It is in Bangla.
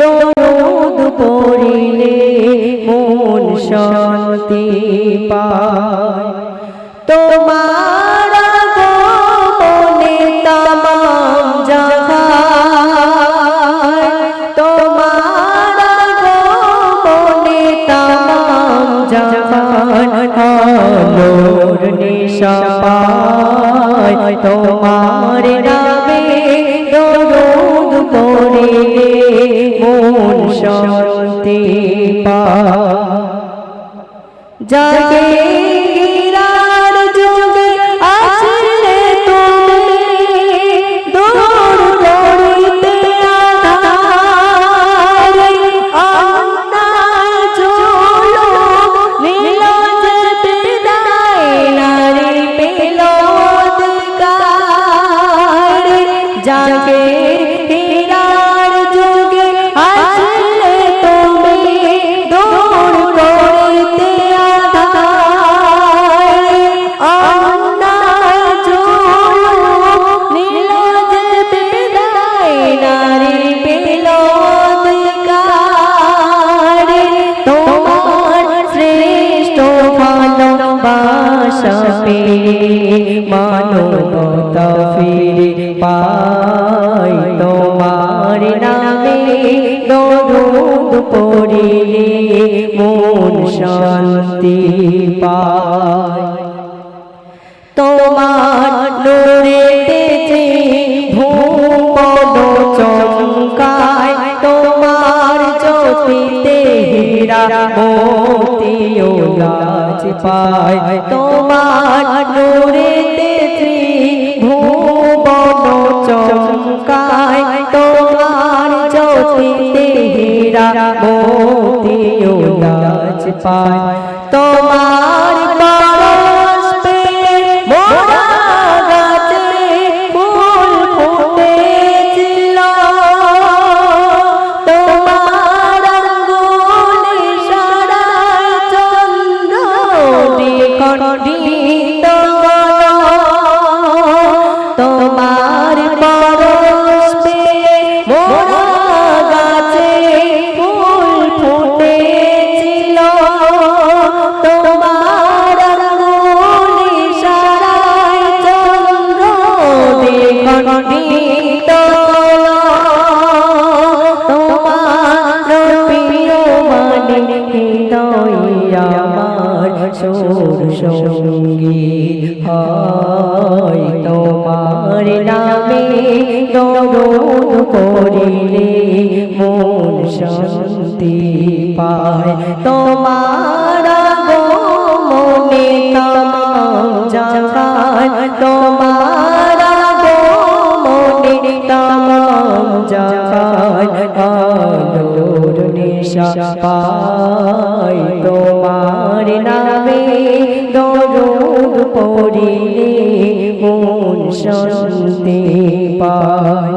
দরুদ পড়িলে মন শান্তি পায়। তোমার তামাম জাহান তোমার মনে তোমার নামে দরুদ পড়িলে শান্তি পায় জাগে গিরার যুগে আসলে তুমি, দূর করিতে আধার। আন্না চলো নীল যেতে দায়, নারী পেল জাগে ভালোবাসা পেয়ে মানবতা ফিরে পাই তোমার নামে দরুদ পড়িলে মন শান্তি পায় তোমার নূরেতে ভূপদ চমকায়, তোমার জ্যোতিতে হীরা লাজ পাই। তোমার নূরেতে ভুবন চমকায়। তোমার জ্যোতিতে হীরা মোতিও লাজ পায়। তোমার সুর সঙ্গী হয় তোমার নামে দরুদ করিলে মন শান্তি পায়। তোমার মনে তামাম জাহান তোমার মনে জাহান আলোর নিশা পাই তোমার নামে দরুদ পড়িলে মন শান্তি পায়।